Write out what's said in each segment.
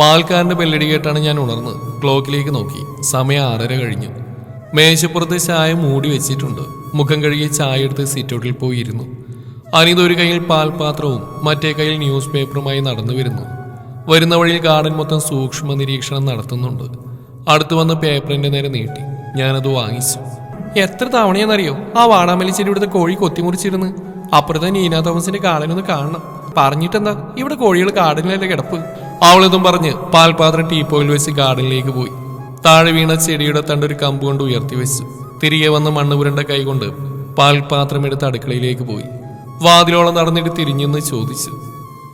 പാൽക്കാരന്റെ ബെല്ലടി കേട്ടാണ് ഞാൻ ഉണർന്നത്. ക്ലോക്കിലേക്ക് നോക്കി. സമയം ആറര കഴിഞ്ഞു. മേശപ്പുറത്ത് ചായ മൂടി വെച്ചിട്ടുണ്ട്. മുഖം കഴുകി ചായ എടുത്ത് സിറ്റൗട്ടിൽ പോയിരുന്നു. അനിത് ഒരു കയ്യിൽ പാൽപാത്രവും മറ്റേ കയ്യിൽ ന്യൂസ് പേപ്പറുമായി നടന്നു വരുന്നു. വരുന്ന വഴിയിൽ ഗാർഡൻ മൊത്തം സൂക്ഷ്മ നിരീക്ഷണം നടത്തുന്നുണ്ട്. അടുത്തു വന്ന് പേപ്പറിന്റെ നേരെ നീട്ടി. ഞാനത് വാങ്ങിച്ചു. എത്ര തവണയെന്നറിയോ ആ വാടാമല്ലി ചെടി ഇവിടുത്തെ കോഴി കൊത്തിമുറിച്ചിരുന്ന്. അപ്പുറത്തെ നീന തോമസിന്റെ കാടനൊന്ന് കാണണം. പറഞ്ഞിട്ടെന്താ? ഇവിടെ കോഴികൾ കാടിനല്ലേ കിടപ്പ്. അവളിതും പറഞ്ഞ് പാൽപാത്രം ടീപ്പോയിൽ വെച്ച് ഗാർഡനിലേക്ക് പോയി. താഴെ വീണ ചെടിയുടെ തണ്ട് ഒരു കമ്പ് കൊണ്ട് ഉയർത്തി വെച്ചു. തിരികെ വന്ന് മണ്ണ് പുരണ്ട കൈകൊണ്ട് പാൽപാത്രം എടുത്ത് അടുക്കളയിലേക്ക് പോയി. വാതിലോളം നടന്നിട്ട് തിരിഞ്ഞെന്ന് ചോദിച്ചു.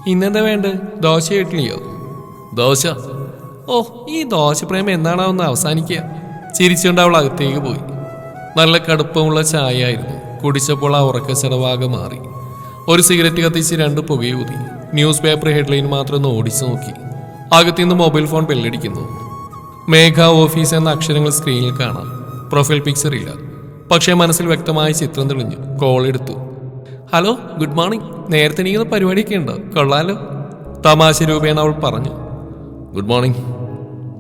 ഇന്നെന്താ വേണ്ട? ദോശ ഇഡ്ഡലിയോ? ദോശ? ഓ ഈ ദോശപ്രേമം എന്നാണോ ഒന്ന് അവസാനിക്കുക? ചിരിച്ചുകൊണ്ട് അവൾ അകത്തേക്ക് പോയി. നല്ല കടുപ്പമുള്ള ചായ ആയിരുന്നു കുടിച്ചപ്പോൾ ആ ഉറക്കച്ചടവാകെ മാറി. ഒരു സിഗരറ്റ് കത്തിച്ച് രണ്ട് പുകയൂതി ന്യൂസ് പേപ്പർ ഹെഡ്ലൈൻ മാത്രം ഒന്ന് ഓടിച്ചു നോക്കി. അകത്തുനിന്ന് മൊബൈൽ ഫോൺ ബെല്ലടിക്കുന്നു. മേഘ ഓഫീസ് എന്ന അക്ഷരങ്ങൾ സ്ക്രീനിൽ കാണാം. പ്രൊഫൈൽ പിക്ചർ ഇല്ല. പക്ഷേ മനസ്സിൽ വ്യക്തമായ ചിത്രം തെളിഞ്ഞു. കോൾ എടുത്തു. Hello good morning. നേരത്തെ നീക്കുന്ന പരിപാടിയൊക്കെ ഉണ്ടോ? കൊള്ളാലോ. തമാശ രൂപേണ അവൾ പറഞ്ഞു. Good morning.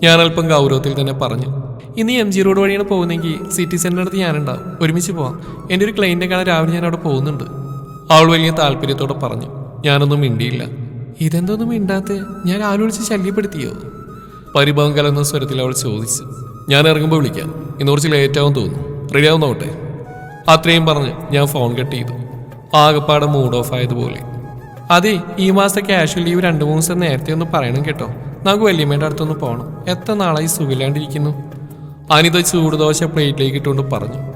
ഞാൻ അല്പം ഗൗരവത്തിൽ തന്നെ പറഞ്ഞു. ഇന്ന് എം ജി റോഡ് വഴിയാണ് പോകുന്നെങ്കിൽ സിറ്റി സെന്ററിന്റെ അടുത്ത് ഞാനുണ്ടാവും. ഒരുമിച്ച് പോവാം. എന്റെ ഒരു ക്ലൈന്റിനെ കാണാൻ രാവിലെ ഞാൻ അവിടെ പോകുന്നുണ്ട്. അവൾ വലിയ താല്പര്യത്തോടെ പറഞ്ഞു. ഞാനൊന്നും മിണ്ടിയില്ല. ഇതെന്തൊന്നും മിണ്ടാത്ത? ഞാൻ ആലോചിച്ച് ശല്യപ്പെടുത്തിയോ? പരിഭവം കലർന്ന സ്വരത്തിൽ അവൾ ചോദിച്ചു. ഞാൻ ഇറങ്ങുമ്പോൾ വിളിക്കാം. ഇന്ന് കുറച്ച് ലേറ്റാവും തോന്നുന്നു. റെഡി ആവും നോട്ടെ അത്രയും പറഞ്ഞ് ഞാൻ ഫോൺ കട്ട് ചെയ്തു. ആകെപ്പാടെ മൂഡ് ഓഫ് ആയതുപോലെ. അതെ ഈ മാസത്തെ ക്യാഷ്വൽ ലീവ് രണ്ടു മൂന്ന് ദിവസം നേരത്തെ ഒന്ന് പറയണം കേട്ടോ. നമുക്ക് വല്യമ്മയുടെ അടുത്തൊന്ന് പോകണം എത്ര നാളായി സുഖില്ലാണ്ടിരിക്കുന്നു അനിത ചൂടുദോശ പ്ലേറ്റിലേക്ക് ഇട്ടുകൊണ്ട് പറഞ്ഞു.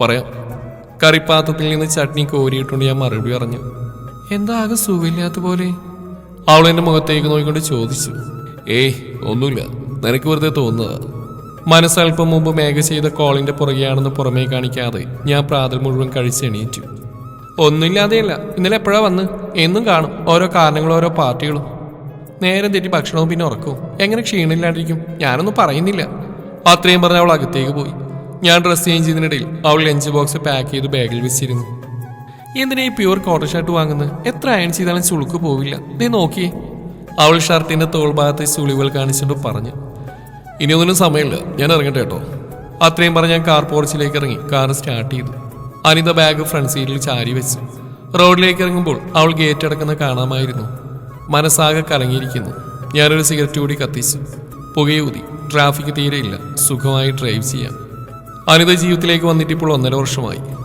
പറയാം. കറിപ്പാത്രത്തിൽ നിന്ന് ചട്നി കോരിയിട്ടുകൊണ്ട് ഞാൻ മറുപടി പറഞ്ഞു. എന്താ ആകെ സുഖമില്ലാത്ത പോലെ? അവൾ എന്റെ മുഖത്തേക്ക് നോക്കിക്കൊണ്ട് ചോദിച്ചു. ഏയ് ഒന്നുമില്ല. നിനക്ക് വെറുതെ തോന്നുന്നതാ മനസ്സൽപ്പം മുമ്പ് മേഘ ചെയ്ത കോളിന്റെ പുറകെയാണെന്ന് പുറമേ കാണിക്കാതെ ഞാൻ പ്രാതൽ മുഴുവൻ കഴിച്ചെണീറ്റു ഒന്നുമില്ലാതെയല്ല ഇന്നലെ എപ്പോഴാ വന്ന്? എന്നും കാണും. ഓരോ കാരണങ്ങളും ഓരോ പാർട്ടികളും. നേരം തെറ്റി ഭക്ഷണവും പിന്നെ ഉറക്കവും. എങ്ങനെ ക്ഷീണമില്ലാണ്ടിരിക്കും ഞാനൊന്നും പറയുന്നില്ല. അത്രയും പറഞ്ഞ അവൾ അകത്തേക്ക് പോയി. ഞാൻ ഡ്രസ്സ് ചേഞ്ച് ചെയ്തതിനിടയിൽ അവൾ ലഞ്ച് ബോക്സ് പാക്ക് ചെയ്ത് ബാഗിൽ വെച്ചിരുന്നു. എന്തിനാ ഈ പ്യൂർ കോട്ടൺ ഷർട്ട് വാങ്ങുന്നത് എത്ര അയൺ ചെയ്താലും ചുളുക്ക് പോവില്ല. നീ നോക്കി. അവൾ ഷർട്ടിന്റെ തോൾഭാഗത്തെ ചുളിവുകൾ കാണിച്ചുകൊണ്ട് പറഞ്ഞു. ഇനി ഒന്നിനും സമയമില്ല. ഞാൻ ഇറങ്ങട്ടെ കേട്ടോ. അത്രയും പറഞ്ഞ് ഞാൻ കാർ പോർച്ചിലേക്ക് ഇറങ്ങി. കാർ സ്റ്റാർട്ട് ചെയ്തു. അനിത ബാഗ് ഫ്രണ്ട് സീറ്റിൽ ചാരി വെച്ചു. റോഡിലേക്ക് ഇറങ്ങുമ്പോൾ അവൾ ഗേറ്റ് അടക്കുന്ന കാണാമായിരുന്നു. മനസ്സാകെ കലങ്ങിയിരിക്കുന്നു. ഞാനൊരു സിഗരറ്റ് കൂടി കത്തിച്ചു. പുകയൂതി. ട്രാഫിക് തീരെയില്ല സുഖമായി ഡ്രൈവ് ചെയ്യാം. അനിത ജീവിതത്തിലേക്ക് വന്നിട്ട് ഇപ്പോൾ ഒന്നര വർഷമായി.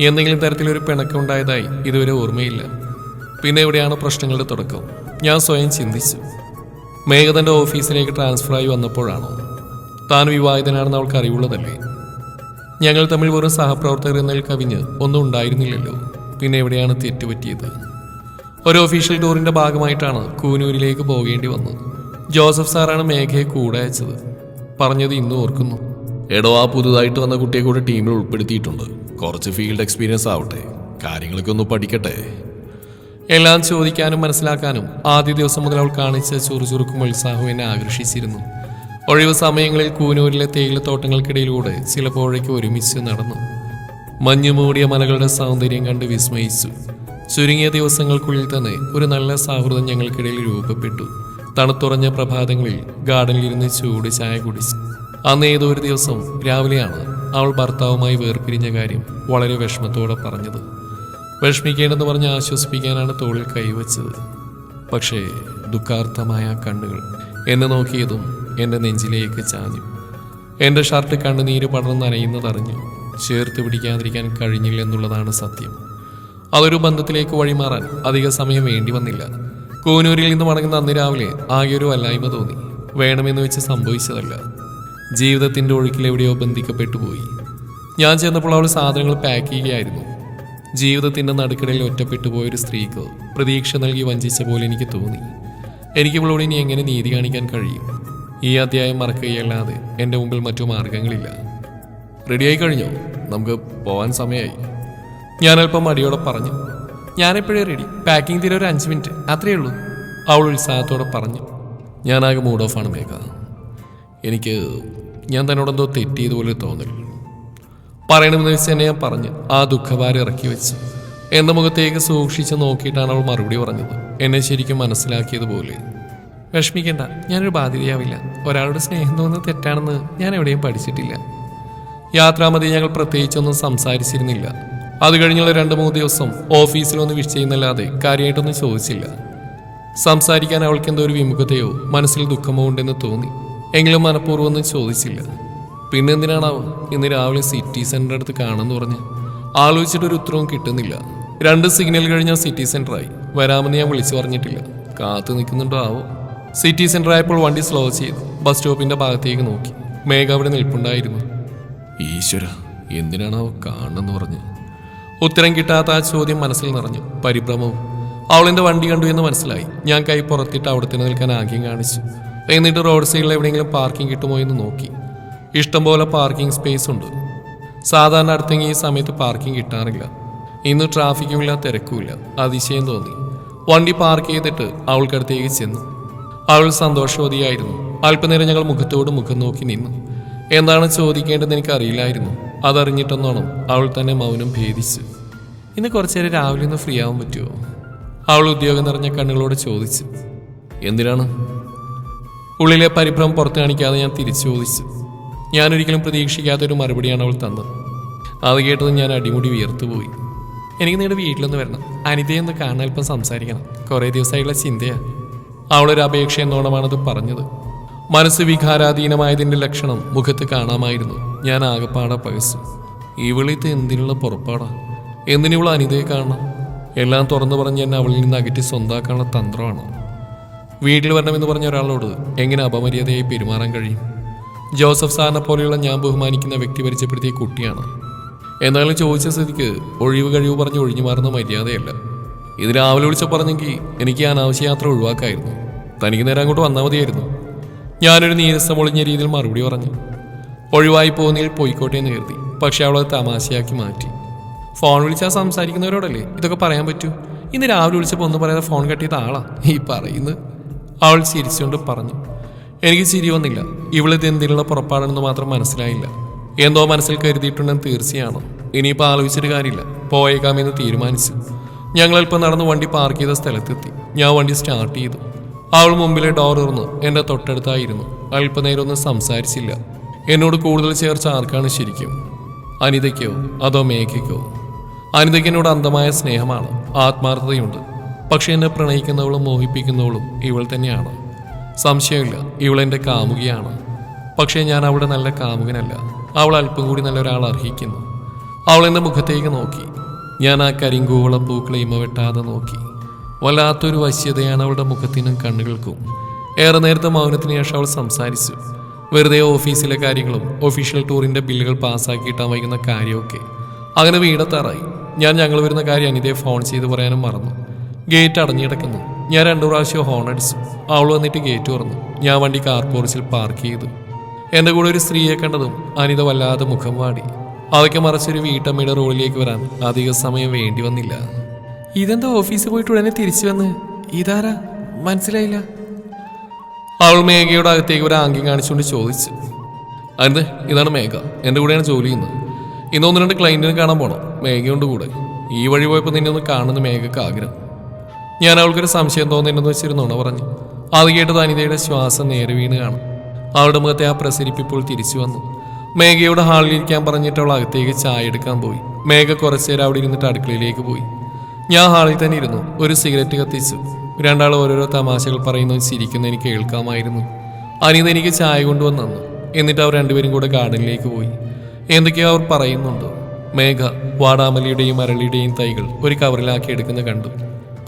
എന്തെങ്കിലും തരത്തിലൊരു പിണക്കമുണ്ടായതായി ഇതുവരെ ഓർമ്മയില്ല. പിന്നെ എവിടെയാണ് പ്രശ്നങ്ങളുടെ തുടക്കം. ഞാൻ സ്വയം ചിന്തിച്ചു. മേഘതന്റെ ഓഫീസിലേക്ക് ട്രാൻസ്ഫറായി വന്നപ്പോഴാണോ. താൻ വിവാഹിതനാണെന്ന് അവൾക്ക് അറിവുള്ളതല്ലേ. ഞങ്ങൾ തമ്മിൽ വെറും സഹപ്രവർത്തകർ എന്നതിൽ കവിഞ്ഞ് ഒന്നും ഉണ്ടായിരുന്നില്ലല്ലോ. പിന്നെ എവിടെയാണ് തെറ്റുപറ്റിയത്. ഒരു ഒഫീഷ്യൽ ടൂറിന്റെ ഭാഗമായിട്ടാണ് കൂനൂരിലേക്ക് പോകേണ്ടി വന്നത്. ജോസഫ് സാറാണ് മേഘയെ കൂടെ അയച്ചത്. പറഞ്ഞത് ഇന്നും ഓർക്കുന്നു. എടോ ആ പുതുതായിട്ട് വന്ന കുട്ടിയെ കൂടെ ടീമിൽ ഉൾപ്പെടുത്തിയിട്ടുണ്ട്. കുറച്ച് ഫീൽഡ് എക്സ്പീരിയൻസ് ആവട്ടെ. കാര്യങ്ങളൊക്കെ ഒന്ന് പഠിക്കട്ടെ. എല്ലാം ചോദിക്കാനും മനസ്സിലാക്കാനും ആദ്യ ദിവസം മുതൽ അവൾ കാണിച്ച ചുറുചുറുക്കും ഉത്സാഹവും എന്നെ ആകർഷിച്ചിരുന്നു. ഒഴിവ് സമയങ്ങളിൽ കൂനൂരിലെ തേയിലത്തോട്ടങ്ങൾക്കിടയിലൂടെ ചിലപ്പോഴേക്ക് ഒരുമിച്ച് നടന്നു. മഞ്ഞു മൂടിയ മലകളുടെ സൗന്ദര്യം കണ്ട് വിസ്മയിച്ചു. ചുരുങ്ങിയ ദിവസങ്ങൾക്കുള്ളിൽ തന്നെ ഒരു നല്ല സൗഹൃദം ഞങ്ങൾക്കിടയിൽ രൂപപ്പെട്ടു. തണുത്തുറഞ്ഞ പ്രഭാതങ്ങളിൽ ഗാർഡനിലിരുന്ന് ചൂട് ചായ കുടിച്ചു. അന്ന് ഏതോ ഒരു ദിവസം രാവിലെയാണ് അവൾ ഭർത്താവുമായി വേർപിരിഞ്ഞ കാര്യം വളരെ വിഷമത്തോടെ പറഞ്ഞത്. വിഷമിക്കേണ്ടെന്ന് പറഞ്ഞ് ആശ്വസിപ്പിക്കാനാണ് തോളിൽ കൈവച്ചത്. പക്ഷേ ദുഃഖാർത്ഥമായ കണ്ണുകൾ എന്നെ നോക്കിയതും എന്റെ നെഞ്ചിലേക്ക് ചാഞ്ഞു. എന്റെ ഷർട്ട് കണ്ണുനീര് പടർന്ന് നനയുന്നതറിഞ്ഞു ചേർത്ത് പിടിക്കാതിരിക്കാൻ കഴിഞ്ഞില്ല എന്നുള്ളതാണ് സത്യം. അതൊരു ബന്ധത്തിലേക്ക് വഴിമാറാൻ അധിക സമയം വേണ്ടി വന്നില്ല. കൂനൂരിൽ നിന്ന് മടങ്ങുന്ന അന്ന് രാവിലെ ആകെ ഒരു വല്ലായ്മ തോന്നി. വേണമെന്ന് വെച്ച് സംഭവിച്ചതല്ല. ജീവിതത്തിന്റെ ഒഴുക്കിലെവിടെയോ ബന്ധിക്കപ്പെട്ടു പോയി. ഞാൻ ചെന്നപ്പോൾ അവൾ സാധനങ്ങൾ പാക്ക് ചെയ്യുകയായിരുന്നു. ജീവിതത്തിന്റെ നടുക്കിടയിൽ ഒറ്റപ്പെട്ടു പോയൊരു സ്ത്രീക്ക് പ്രതീക്ഷ നൽകി വഞ്ചിച്ച പോലെ എനിക്ക് തോന്നി. എനിക്ക് ഇവളോട് ഇനി എങ്ങനെ നീതി കാണിക്കാൻ കഴിയും? ഈ അധ്യായം മറക്കുകയല്ലാതെ എന്റെ മുമ്പിൽ മറ്റു മാർഗങ്ങളില്ല. റെഡിയായി കഴിഞ്ഞോ? നമുക്ക് പോവാൻ സമയമായി ഞാൻ അല്പം മടിയോടെ പറഞ്ഞു. ഞാനെപ്പോഴേ റെഡി പാക്കിംഗ് തീരെ ഒരു അഞ്ച് മിനിറ്റ് അത്രയേ ഉള്ളൂ. അവൾ ഉത്സാഹത്തോടെ പറഞ്ഞു. ഞാനാകെ മൂഡ് ഓഫാണ് മേഘ. എനിക്ക് ഞാൻ തന്നോടെന്തോ തെറ്റിയതുപോലെ തോന്നൽ. പറയണമെന്ന് വെച്ച് തന്നെ ഞാൻ പറഞ്ഞു ആ ദുഃഖഭാരം ഇറക്കി വെച്ച്. എന്റെ മുഖത്തേക്ക് സൂക്ഷിച്ച് നോക്കിയിട്ടാണ് അവൾ മറുപടി പറഞ്ഞത്. എന്നെ ശരിക്കും മനസ്സിലാക്കിയതുപോലെ. വിഷമിക്കേണ്ട ഞാനൊരു ബാധ്യതയാവില്ല. ഒരാളുടെ സ്നേഹം തോന്നുന്നത് തെറ്റാണെന്ന് ഞാൻ എവിടെയും പഠിച്ചിട്ടില്ല. യാത്രാമതി ഞങ്ങൾ പ്രത്യേകിച്ചൊന്നും സംസാരിച്ചിരുന്നില്ല. അത് കഴിഞ്ഞുള്ള രണ്ട് മൂന്ന് ദിവസം ഓഫീസിൽ ഒന്ന് വിഷ് ചെയ്യുന്നല്ലാതെ കാര്യമായിട്ടൊന്നും ചോദിച്ചില്ല. സംസാരിക്കാൻ അവൾക്ക് എന്തോ ഒരു വിമുഖതയോ മനസ്സിൽ ദുഃഖമോ ഉണ്ടെന്ന് തോന്നി. എങ്കിലും മനഃപൂർവം ഒന്നും ചോദിച്ചില്ല. പിന്നെ എന്തിനാണാവോ ഇന്ന് രാവിലെ സിറ്റി സെന്റർ അടുത്ത് കാണുമെന്ന് പറഞ്ഞ് ആലോചിച്ചിട്ടൊരു ഉത്തരവും കിട്ടുന്നില്ല. രണ്ട് സിഗ്നൽ കഴിഞ്ഞാൽ സിറ്റി സെന്ററായി. വരാമെന്ന് ഞാൻ വിളിച്ചു പറഞ്ഞിട്ടില്ല. കാത്തു നിൽക്കുന്നുണ്ടോ ആവോ? സിറ്റി സെന്റർ ആയപ്പോൾ വണ്ടി സ്ലോ ചെയ്തു. ബസ് സ്റ്റോപ്പിന്റെ ഭാഗത്തേക്ക് നോക്കി. മേഘ അവിടെ നിൽപ്പുണ്ടായിരുന്നു. ഈശ്വര എന്തിനാണാവോ കാണണമെന്ന് പറഞ്ഞ്. ഉത്തരം കിട്ടാത്ത ആ ചോദ്യം മനസ്സിൽ നിറഞ്ഞു. പരിഭ്രമവും. അവളിന്റെ വണ്ടി കണ്ടു എന്ന് മനസ്സിലായി. ഞാൻ കൈ പുറത്തിട്ട് അവിടെ തന്നെ നിൽക്കാൻ ആഗ്യം കാണിച്ചു. എന്നിട്ട് റോഡ് സൈഡിൽ എവിടെയെങ്കിലും പാർക്കിംഗ് കിട്ടുമോ എന്ന് നോക്കി. ഇഷ്ടംപോലെ പാർക്കിംഗ് സ്പേസ് ഉണ്ട്. സാധാരണ അടുത്തെങ്കിൽ ഈ സമയത്ത് പാർക്കിംഗ് കിട്ടാറില്ല. ഇന്ന് ട്രാഫിക്കുമില്ല തിരക്കുമില്ല. അതിശയം തോന്നി. വണ്ടി പാർക്ക് ചെയ്തിട്ട് അവൾക്കടുത്തേക്ക് ചെന്നു. അവൾ സന്തോഷവതിയായിരുന്നു. അല്പനേരം ഞങ്ങൾ മുഖത്തോട് മുഖം നോക്കി നിന്നു. എന്താണ് ചോദിക്കേണ്ടതെന്ന് എനിക്കറിയില്ലായിരുന്നു. അതറിഞ്ഞിട്ടെന്നോണം അവൾ തന്നെ മൗനം ഭേദിച്ചു. ഇന്ന് കുറച്ചേരം രാവിലെ ഒന്ന് ഫ്രീ ആവാൻ പറ്റുമോ? അവൾ ഉദ്യോഗം നിറഞ്ഞ കണ്ണുകളോട് ചോദിച്ചു. എന്തിനാണ്? ഉള്ളിലെ പരിഭ്രമം പുറത്തു കാണിക്കാതെ ഞാൻ തിരിച്ചു ചോദിച്ചു ഞാനൊരിക്കലും പ്രതീക്ഷിക്കാത്തൊരു മറുപടിയാണ് അവൾ തന്നത്. അത് കേട്ടത് ഞാൻ അടിമുടി വിയർത്തുപോയി. എനിക്ക് നിങ്ങളുടെ വീട്ടിലൊന്ന് വരണം. അനിതയെ ഒന്ന് കാണാൻ അല്പം സംസാരിക്കണം. കുറേ ദിവസമായുള്ള ചിന്തയാണ് അവളൊരു അപേക്ഷ എന്നോണമാണത് പറഞ്ഞത്. മനസ്സ് വികാരാധീനമായതിന്റെ ലക്ഷണം മുഖത്ത് കാണാമായിരുന്നു. ഞാൻ ആകെപ്പാടെ പകച്ചു. ഇവളിത് എന്തിനുള്ള പുറപ്പാടാ? എന്തിനിവൾ അനിതയെ കാണണം? എല്ലാം തുറന്നു പറഞ്ഞ് എന്നെ അവളിൽ നിന്ന് അകറ്റി സ്വന്താക്കാനുള്ള തന്ത്രമാണോ? വീട്ടിൽ വരണമെന്ന് പറഞ്ഞ ഒരാളോട് എങ്ങനെ അപമര്യാദയായി പെരുമാറാൻ കഴിയും? ജോസഫ് സാറിനെ പോലെയുള്ള ഞാൻ ബഹുമാനിക്കുന്ന വ്യക്തി പരിചയപ്പെടുത്തിയ കുട്ടിയാണ്. എന്നാലും ചോദിച്ച സ്ഥിതിക്ക് ഒഴിവ് കഴിവ് പറഞ്ഞ് ഒഴിഞ്ഞു മാറുന്ന മര്യാദയല്ല. ഇത് രാവിലെ വിളിച്ച പറഞ്ഞെങ്കിൽ എനിക്ക് അനാവശ്യ യാത്ര ഒഴിവാക്കായിരുന്നു. തനിക്ക് നേരം അങ്ങോട്ട് വന്നാൽ മതിയായിരുന്നു. ഞാനൊരു നീരസം ഒളിഞ്ഞ രീതിയിൽ മറുപടി പറഞ്ഞു. ഒഴിവായി പോകുന്നതിൽ പോയിക്കോട്ടെ എന്ന് കരുതി. പക്ഷെ അവളെ തമാശയാക്കി മാറ്റി. ഫോൺ വിളിച്ചാൽ സംസാരിക്കുന്നവരോടല്ലേ ഇതൊക്കെ പറയാൻ പറ്റൂ? ഇന്ന് രാവിലെ വിളിച്ചപ്പോൾ ഒന്നും പറയാതെ ഫോൺ കട്ടിയത് ആളാ. ഈ പറയുന്നത് അവൾ ചിരിച്ചുകൊണ്ട് പറഞ്ഞു എനിക്ക് ചിരി വന്നില്ല. ഇവളിത് എന്തിനുള്ള പുറപ്പാടെന്ന് മാത്രം മനസ്സിലായില്ല. എന്തോ മനസ്സിൽ കരുതിയിട്ടുണ്ടെന്ന് തീർച്ചയാണ്? ഇനിയിപ്പോൾ ആലോചിച്ചിട്ട് കാര്യമില്ല. പോയേക്കാമെന്ന് തീരുമാനിച്ചു. ഞങ്ങളിപ്പോൾ നടന്ന് വണ്ടി പാർക്ക് ചെയ്ത സ്ഥലത്തെത്തി. ഞാൻ വണ്ടി സ്റ്റാർട്ട് ചെയ്തു. അവൾ മുമ്പിലെ ഡോർ ഇറന്ന് എന്റെ തൊട്ടടുത്തായിരുന്നു. അല്പനേരം ഒന്നും സംസാരിച്ചില്ല. എന്നോട് കൂടുതൽ ചേർച്ച ആർക്കാണ് ശരിക്കും? അനിതയ്ക്കോ? അതോ മേഘയ്ക്കോ? അനിതയ്ക്ക് എന്നോട് അന്ധമായ സ്നേഹമാണ്. ആത്മാർത്ഥതയുണ്ട്. പക്ഷെ എന്നെ പ്രണയിക്കുന്നവളും മോഹിപ്പിക്കുന്നവളും ഇവൾ തന്നെയാണ്. സംശയമില്ല ഇവൾ എന്റെ കാമുകിയാണ്. പക്ഷേ ഞാൻ അവളുടെ നല്ല കാമുകനല്ല. അവൾ അല്പം കൂടി നല്ല ഒരാൾ അർഹിക്കുന്നു. അവൾ എന്റെ മുഖത്തേക്ക് നോക്കി. ഞാൻ ആ കരിങ്കൂവള പൂക്കളെ ഇമ വെട്ടാതെ നോക്കി. വല്ലാത്തൊരു വശ്യതയാണ് അവളുടെ മുഖത്തിനും കണ്ണുകൾക്കും. ഏറെ നേരത്തെ മൗനത്തിന് ശേഷം അവൾ സംസാരിച്ചു. വെറുതെ ഓഫീസിലെ കാര്യങ്ങളും ഒഫീഷ്യൽ ടൂറിന്റെ ബില്ലുകൾ പാസ്സാക്കിയിട്ടാൻ വൈകുന്ന കാര്യമൊക്കെ. അങ്ങനെ വീടത്താറായി. ഞാൻ ഞങ്ങൾ വരുന്ന കാര്യം അനിതയെ ഫോൺ ചെയ്ത് പറയാനും മറന്നു. ഗേറ്റ് അടഞ്ഞിടക്കുന്നു. ഞാൻ രണ്ടു പ്രാവശ്യം ഹോൺ അടിച്ചു. അവൾ വന്നിട്ട് ഗേറ്റ് തുറന്നു. ഞാൻ വണ്ടി കാർ പോർച്ചിൽ പാർക്ക് ചെയ്തു. എന്റെ കൂടെ ഒരു സ്ത്രീയെ കണ്ടതും അനിത വല്ലാതെ മുഖം വാടി. അതൊക്കെ മറച്ചൊരു വീട്ടമ്മയുടെ റോളിലേക്ക് വരാൻ അധിക സമയം വേണ്ടി വന്നില്ല. ഇതെന്താ ഓഫീസിൽ പോയിട്ട് ഉടനെ തിരിച്ചു വന്ന്? ഇതാരാ? മനസ്സിലായില്ല. അവൾ മേഘയുടെ അകത്തേക്ക് ഒരു ആംഗ്യം കാണിച്ചുകൊണ്ട് ചോദിച്ചു. അതെ ഇതാണ് മേഘ. എന്റെ കൂടെയാണ് ജോലി ചെയ്യുന്നത്. ഇന്ന് ഒന്ന് രണ്ട് ക്ലയന്റിനെ കാണാൻ പോണം. മേഘയുണ്ട് കൂടെ. ഈ വഴി പോയപ്പോൾ നിന്നെ ഒന്ന് കാണുന്ന മേഘക്ക് ആഗ്രഹം. ഞാൻ അവൾക്കൊരു സംശയം തോന്നുന്നുണ്ടെന്ന് വെച്ചിരുന്നോണ പറഞ്ഞു. അത് കേട്ടത് അനിതയുടെ ശ്വാസം നേരെ വീണ് കാണും. അവളുടെ മുഖത്തെ ആ പ്രസരിപ്പിപ്പോൾ തിരിച്ചു വന്നു. മേഘയോട് ഹാളിലിരിക്കാൻ പറഞ്ഞിട്ട് അവൾ അകത്തേക്ക് ചായ എടുക്കാൻ പോയി. മേഘ കുറച്ചേരം അവിടെ ഇരുന്നിട്ട് അടുക്കളയിലേക്ക് പോയി. ഞാൻ ഹാളിൽ തന്നെ ഇരുന്നു. ഒരു സിഗരറ്റ് കത്തിച്ചു. രണ്ടാൾ ഓരോരോ തമാശകൾ പറയുന്നതും ചിരിക്കുന്ന എനിക്ക് കേൾക്കാമായിരുന്നു. അനിത എനിക്ക് ചായ കൊണ്ടുവന്നു എന്നിട്ട് അവർ രണ്ടുപേരും കൂടെ ഗാർഡനിലേക്ക് പോയി. എന്തൊക്കെയോ അവർ പറയുന്നുണ്ട്. മേഘ വാടാമലിയുടെയും അരളിയുടെയും തൈകൾ ഒരു കവറിലാക്കി എടുക്കുന്ന കണ്ടു.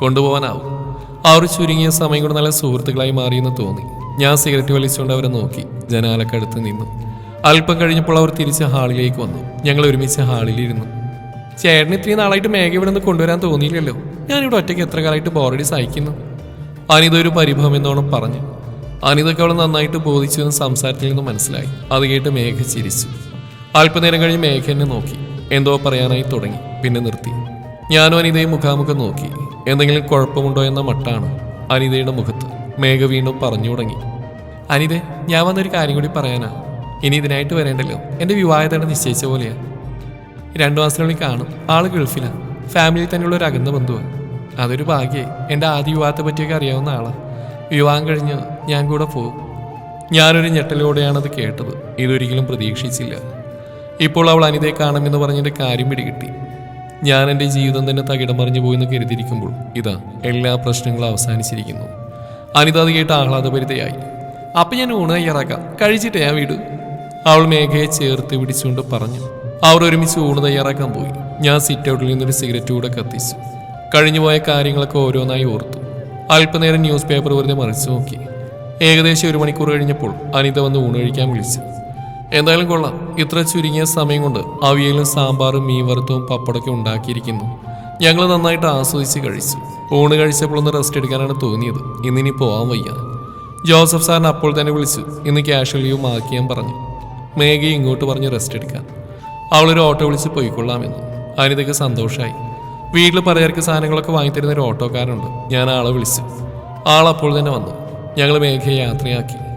കൊണ്ടുപോകാനാവും. അവർ ചുരുങ്ങിയ സമയം കൊണ്ട് നല്ല സുഹൃത്തുക്കളായി മാറിയെന്ന് തോന്നി. ഞാൻ സിഗരറ്റ് വലിച്ചുകൊണ്ട് അവരെ നോക്കി. ജനാലക്കടുത്ത് നിന്നു. അല്പം കഴിഞ്ഞപ്പോൾ അവർ തിരിച്ച് ഹാളിലേക്ക് വന്നു. ഞങ്ങൾ ഒരുമിച്ച് ഹാളിലിരുന്നു. ചേട്ടന് ഇത്രയും നാളായിട്ട് മേഘ ഇവിടെ നിന്ന് കൊണ്ടുവരാൻ തോന്നിയില്ലല്ലോ. ഞാനിവിടെ ഒറ്റയ്ക്ക് എത്ര കാലമായിട്ട് ബോറടി സഹിക്കുന്നു? അനിത ഒരു പരിഭവം എന്നോണം പറഞ്ഞു. അനിതയ്ക്ക് അവൾ നന്നായിട്ട് ബോധിച്ചു എന്ന് സംസാരത്തിൽ നിന്ന് മനസ്സിലായി. അത് കേട്ട് മേഘ ചിരിച്ചു. അല്പനേരം കഴിഞ്ഞ് മേഘ എന്നെ നോക്കി. എന്തോ പറയാനായി തുടങ്ങി. പിന്നെ നിർത്തി. ഞാനും അനിതയും മുഖാമുഖം നോക്കി. എന്തെങ്കിലും കുഴപ്പമുണ്ടോ എന്ന മട്ടാണ് അനിതയുടെ മുഖത്ത്. മേഘ വീണ്ടും പറഞ്ഞു തുടങ്ങി. അനിത ഞാൻ വന്നൊരു കാര്യം കൂടി പറയാനാ. ഇനി ഇതിനായിട്ട് വരേണ്ടല്ലോ. എന്റെ വിവാഹത്തോടെ നിശ്ചയിച്ച പോലെയാണ് രണ്ടു മാസത്തിനുള്ളിൽ കാണും. ആൾ ഗൾഫിലാണ് ഫാമിലിയിൽ തന്നെയുള്ള ഒരു അകന്ന ബന്ധുവാണ് അതൊരു ഭാഗ്യേ. എന്റെ ആദ്യ വിവാഹത്തെ പറ്റിയൊക്കെ അറിയാവുന്ന ആളാണ് വിവാഹം കഴിഞ്ഞ് ഞാൻ കൂടെ പോകും ഞാനൊരു ഞെട്ടലോടെയാണത് കേട്ടത്. ഇതൊരിക്കലും പ്രതീക്ഷിച്ചില്ല. ഇപ്പോൾ അവൾ അനിതയെ കാണുമെന്ന് പറഞ്ഞിട്ട് കാര്യം പിടികിട്ടി. ഞാൻ എന്റെ ജീവിതം തന്നെ തകിടം മറിഞ്ഞു പോയെന്ന് കരുതിയിരിക്കുമ്പോൾ ഇതാ എല്ലാ പ്രശ്നങ്ങളും അവസാനിച്ചിരിക്കുന്നു. അനിത അത് കേട്ട് ആഹ്ലാദഭരിതയായി. അപ്പം ഞാൻ ഊണ് തയ്യാറാക്കാം. കഴിച്ചിട്ടേ ഞാൻ വീട്. അവൾ മേഘയെ ചേർത്ത് പിടിച്ചുകൊണ്ട് പറഞ്ഞു. അവർ ഒരുമിച്ച് ഊണ് തയ്യാറാക്കാൻ പോയി. ഞാൻ സിറ്റ് ഔട്ടിൽ നിന്നൊരു സിഗരറ്റ് കൂടെ കത്തിച്ചു. കഴിഞ്ഞുപോയ കാര്യങ്ങളൊക്കെ ഓരോന്നായി ഓർത്തു. അല്പനേരം ന്യൂസ് പേപ്പർ വെറുതെ മറിച്ചു നോക്കി. ഏകദേശം ഒരു മണിക്കൂർ കഴിഞ്ഞപ്പോൾ അനിത വന്ന് ഊണ് കഴിക്കാൻ വിളിച്ചു. എന്തായാലും കൊള്ളാം. ഇത്ര ചുരുങ്ങിയ സമയം കൊണ്ട് അവിയലും സാമ്പാറും മീൻ വറുത്തവും പപ്പടൊക്കെ ഉണ്ടാക്കിയിരിക്കുന്നു. ഞങ്ങൾ നന്നായിട്ട് ആസ്വദിച്ച് കഴിച്ചു. ഊണ് കഴിച്ചപ്പോഴൊന്ന് റെസ്റ്റ് എടുക്കാനാണ് തോന്നിയത്. ഇന്നിനി പോവാൻ വയ്യ. ജോസഫ് സാറിന് അപ്പോൾ തന്നെ വിളിച്ചു. ഇന്ന് ക്യാഷ്വൽ ലീവ് മാക്കിയാൻ പറഞ്ഞു. മേഘയെ ഇങ്ങോട്ട് പറഞ്ഞ് റെസ്റ്റ് എടുക്കാൻ. അവളൊരു ഓട്ടോ വിളിച്ച് പോയിക്കൊള്ളാമെന്ന്. അനിതയ്ക്ക് സന്തോഷമായി വീട്ടിൽ പലചരക്ക് സാധനങ്ങളൊക്കെ വാങ്ങിത്തരുന്ന ഒരു ഓട്ടോക്കാരുണ്ട് ഞാൻ ആളെ വിളിച്ചു. ആൾ അപ്പോൾ തന്നെ വന്നു. ഞങ്ങൾ മേഘയെ യാത്രയാക്കി.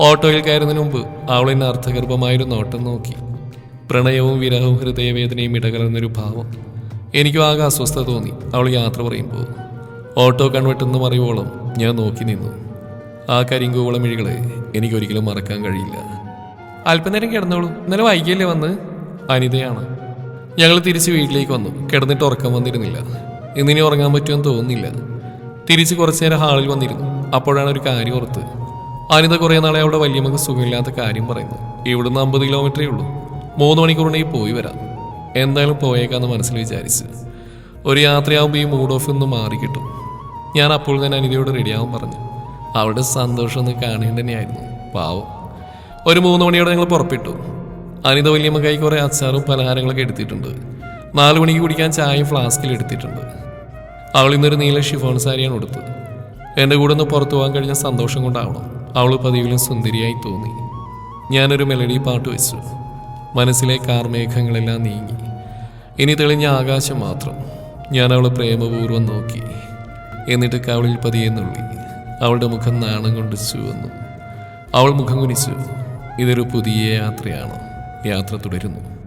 ഓട്ടോയിൽ കയറുന്നതിന് മുമ്പ് അവൾ എന്നെ നോട്ടം നോക്കി. പ്രണയവും വിരഹവും ഹൃദയവേദനയും ഇടകലർന്നൊരു ഭാവം. എനിക്കും ആകെ അസ്വസ്ഥത തോന്നി. അവൾ യാത്ര പറയുമ്പോൾ ഓട്ടോ കൺവെട്ടെന്ന് പറയുവോളം ഞാൻ നോക്കി നിന്നു. ആ കരിങ്കൂവളം മിഴികളെ എനിക്കൊരിക്കലും മറക്കാൻ കഴിയില്ല. അല്പനേരം കിടന്നോളൂ. ഇന്നലെ വൈകിയല്ലേ വന്ന്? അനിതയാണ്. ഞങ്ങൾ തിരിച്ച് വീട്ടിലേക്ക് വന്നു. കിടന്നിട്ട് ഉറക്കം വന്നിരുന്നില്ല. ഇന്നിനി ഉറങ്ങാൻ പറ്റുമെന്ന് തോന്നുന്നില്ല. തിരിച്ച് കുറച്ചു നേരം ഹാളിൽ വന്നിരുന്നു. അപ്പോഴാണ് ഒരു കാര്യം ഓർത്ത് അനിത കുറേ നാളെ അവളുടെ വല്യമ്മക്ക് സുഖമില്ലാത്ത കാര്യം പറയുന്നു. ഇവിടുന്ന് അമ്പത് കിലോമീറ്ററേ ഉള്ളൂ. മൂന്ന് മണിക്കൂറിനെങ്കിൽ പോയി വരാം. എന്തായാലും പോയേക്കാന്ന് മനസ്സിൽ വിചാരിച്ച്. ഒരു യാത്രയാവുമ്പോൾ ഈ മൂഡ് ഓഫ് ഒന്ന് മാറി കിട്ടും. ഞാൻ അപ്പോൾ തന്നെ അനിതയോട് റെഡിയാവാൻ പറഞ്ഞു. അവളുടെ സന്തോഷം ഒന്ന് കാണേണ്ട തന്നെയായിരുന്നു. പാവം. ഒരു മൂന്ന് മണിയോടെ ഞങ്ങൾ പുറപ്പെട്ടു. അനിത വല്യമ്മക്കായി കുറേ അച്ചാറും പലഹാരങ്ങളൊക്കെ എടുത്തിട്ടുണ്ട്. നാല് മണിക്ക് കുടിക്കാൻ ചായയും ഫ്ലാസ്കിൽ എടുത്തിട്ടുണ്ട്. അവൾ ഇന്നൊരു നീല ഷിഫോൺ സാരിയാണ് ഉടുത്തത്. എന്റെ കൂടെ ഒന്ന് പുറത്തു പോകാൻ കഴിഞ്ഞ സന്തോഷം കൊണ്ടാവണം. അവൾ പതിവിലും സുന്ദരിയായി തോന്നി. ഞാനൊരു മെലഡി പാട്ട് വെച്ചു. മനസ്സിലെ കാർമേഘങ്ങളെല്ലാം നീങ്ങി. ഇനി തെളിഞ്ഞ ആകാശം മാത്രം. ഞാൻ അവളെ പ്രേമപൂർവം നോക്കി. എന്നിട്ട് കവളിൽ പതിയെ നുള്ളി. അവളുടെ മുഖം നാണം കൊണ്ട് ചുവന്നു. അവൾ മുഖം കുനിച്ചു. ഇതൊരു പുതിയ യാത്രയാണ്. യാത്ര തുടരുന്നു.